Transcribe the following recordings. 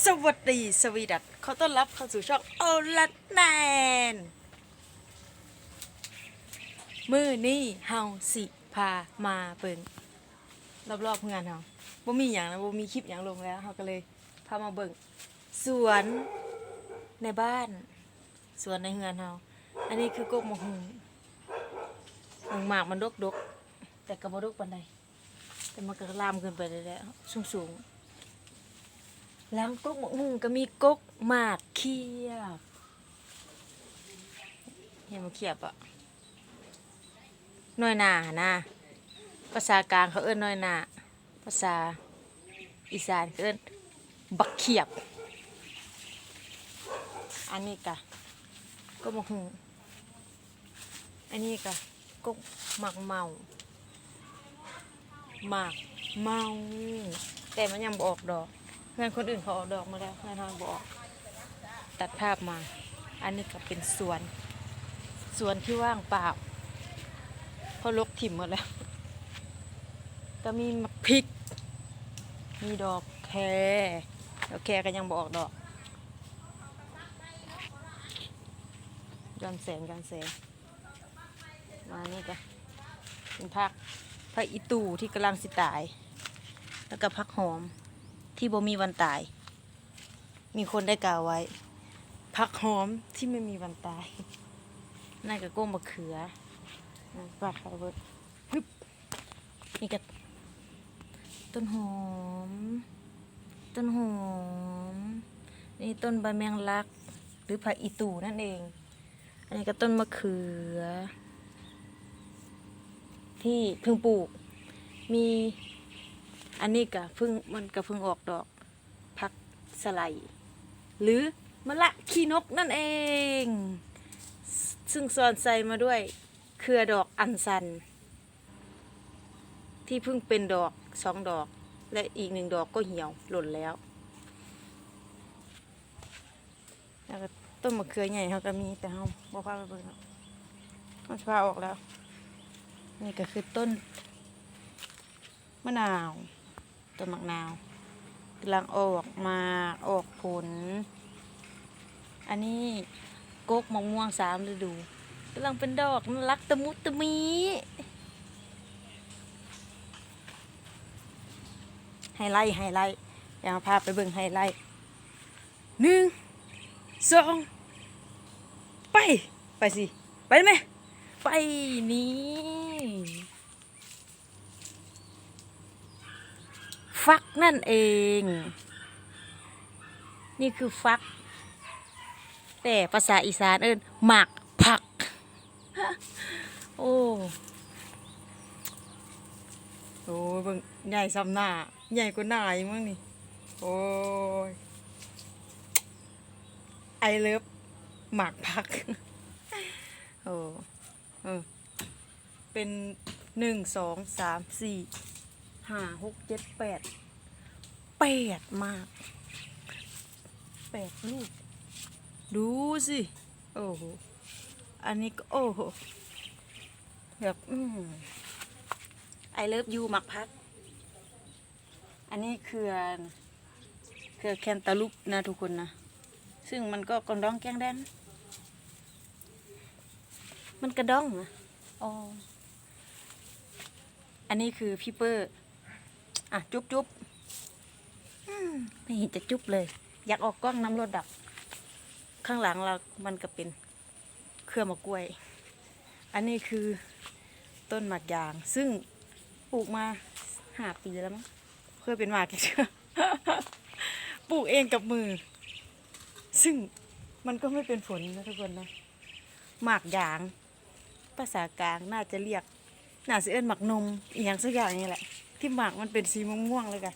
สวัสดีสวีดัตเขอต้อนรับเข้าสู่ช่องโอลัดแนนมือนี้เฮาสิพามาเบิ่งรอบๆงานเฮาบ่มีหยังนะบ่มีคลิปหยังลงแล้วเฮาก็เลยพามาเบิ่งสวนในบ้าน สวนในเฮือนเฮาอันนี้คือกกมะฮุงหงหมากมันดกๆแต่ก็บ่ดกปานใดแต่มันก็ลามขึ้นไปได้แล้วสูงๆ ลังกกหมกหุงก็มีก๊กหมากเขียบ เห็นมันเขียบอะน้อยหนานะภาษากลางเขาเอิ้นน้อยหนาภาษาอีสานเขาเอิ้นบักเขียบ อันนี้กะกกหมกหุงอันนี้กะก๊กหมากเมาหมากเมา แต่มันยังบอกดอก เพื่อนคนอื่นเขาออกดอกมาแล้วเพื่อนทางบอก ตัดภาพมา อันนี้ก็เป็นสวน สวนที่ว่างเปล่าเพราะลกถิ่มหมดแล้ว ก็มีมะพริก มีดอกแคดอกแคก็ยังบอกดอกย้อนแสงย้อนแสงมานี่ก็เป็นพักพระอีตูที่กำลังสิตาย แล้วก็พักหอม ที่บ่มีวันตาย มีคนได้กล่าวไว้ผักหอมที่ไม่มีวันตาย นั่นก็ก้มมะเขือปลาคาร์เบิร์ตฮึบนี่ก็ต้นหอม ต้นหอม นี่ต้นใบแมงลัก หรือผักอีตูนั่นเอง อันนี้ก็ต้นมะเขือ ที่เพิ่งปลูก มี อันนี้ก็เพิ่งมันก็เพิ่งออกดอกพักสไลหรือมะละขี้นกนั่นเอง ซึ่งสอนใส่มาด้วย เครือดอกอัญชัน ที่เพิ่งเป็นดอกสองดอก และอีกหนึ่งดอกก็เหี่ยวหล่นแล้วแล้วก็ต้นมะเขือใหญ่เขาก็มีแต่เขาบอกพาไปเบิ่งเขาจะพาออกแล้ว นี่ก็คือต้นมะนาว ต้นมะนาวกำลังออกมาออกผล อันนี้กกมะม่วงสามฤดูกำลังเป็นดอกน่ารักตะมุตะมีไฮไลท์ไฮไลท์อยากพาไปเบิ่งไฮไลท์หนึ่งสองไป ไปสิ ไปได้ไหม ไปนี่ ฟักนั่นเอง นี่คือฟัก แต่ภาษาอีสานเอิ้นหมากผัก โอ้โอ้ยเบิ่งใหญ่ซ้ำหน้า ใหญ่กว่าหน้าอีกมั้งนี่ โอ้ยไอเลิฟหมากผัก โอ้เออเป็นหนึ่งสองสามสี่ ห้าหกเจ็ดแปดแปดมากแปดลูก ดูสิ โอ้โห อันนี้ก็โอ้โห แบบอืมไอเลิฟยูหมักพัก อันนี้คือคือแคนตาลูปนะทุกคนนะ ซึ่งมันก็กระดองแกงแดน มันกระดองนะอ๋อ อันนี้คือพี่เปอร์ อะ จุ๊บจุ๊บอืมไม่เห็นจะจุ๊บเลย อยากออกกล้องน้ำรถดับ ข้างหลังเรา มันก็เป็นเครือมะกล้วย อันนี้คือต้นหมากยาง ซึ่งปลูกมาห้าปีแล้วมั้งเคยเป็นหมากเชื่อปลูกเองกับมือ ซึ่งมันก็ไม่เป็นผลนะทุกคนนะหมากยาง ภาษากลางน่าจะเรียก น่าสิเอิ้นหมักนมอีกอย่างสักอย่างนี่แหละ ที่หมักมันเป็นสีม่วงๆเลยกัน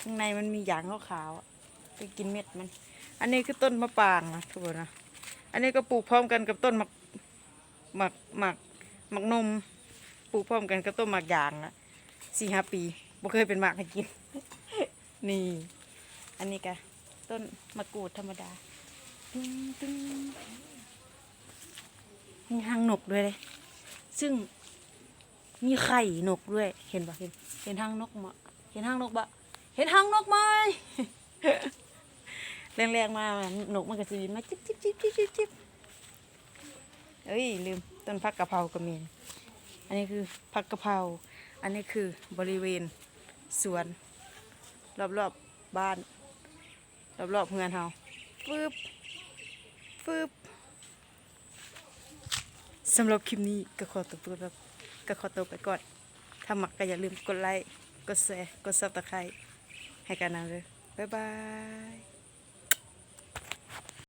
ข้างในมันมีหยางขาวๆอะไปกินเม็ดมัน อันนี้คือต้นมะปรางนะทุกคนนะอันนี้ก็ปลูกพร้อมกันกับต้นหมักหมักหมักหมักนมปลูกพร้อมกันกับต้นหมักยางอะสี่ห้าปีบ่เคยเป็นหมากให้กิน นี่ อันนี้ก็ต้นมะกรูดธรรมดาตึ้งตึ้งมีหางนกด้วยเลย ซึ่ง มีไข่นกด้วย เห็นปะเห็น เห็นหางนกมะเห็นหางนกบะเห็นหางนกไหมแรงๆมาหนกมันก็สิบินมาจิ๊บจิ๊บจิ๊บจิ๊บจิ๊บจิ๊บเอ้ยลืมต้นพักกะเพราก็มี อันนี้คือผักกะเพรา อันนี้คือบริเวณสวน รอบๆบบ้าน รอบๆเฮือนเฮาฟึบฟึบสำหรับคลิปนี้ก็ขอตัวตัวแบบ ก็ขอตัวไปก่อน ถ้ามักก็อย่าลืมกดไลค์ กดแชร์ กดซับตะไคร้ให้กันนะเลยบ๊ายบาย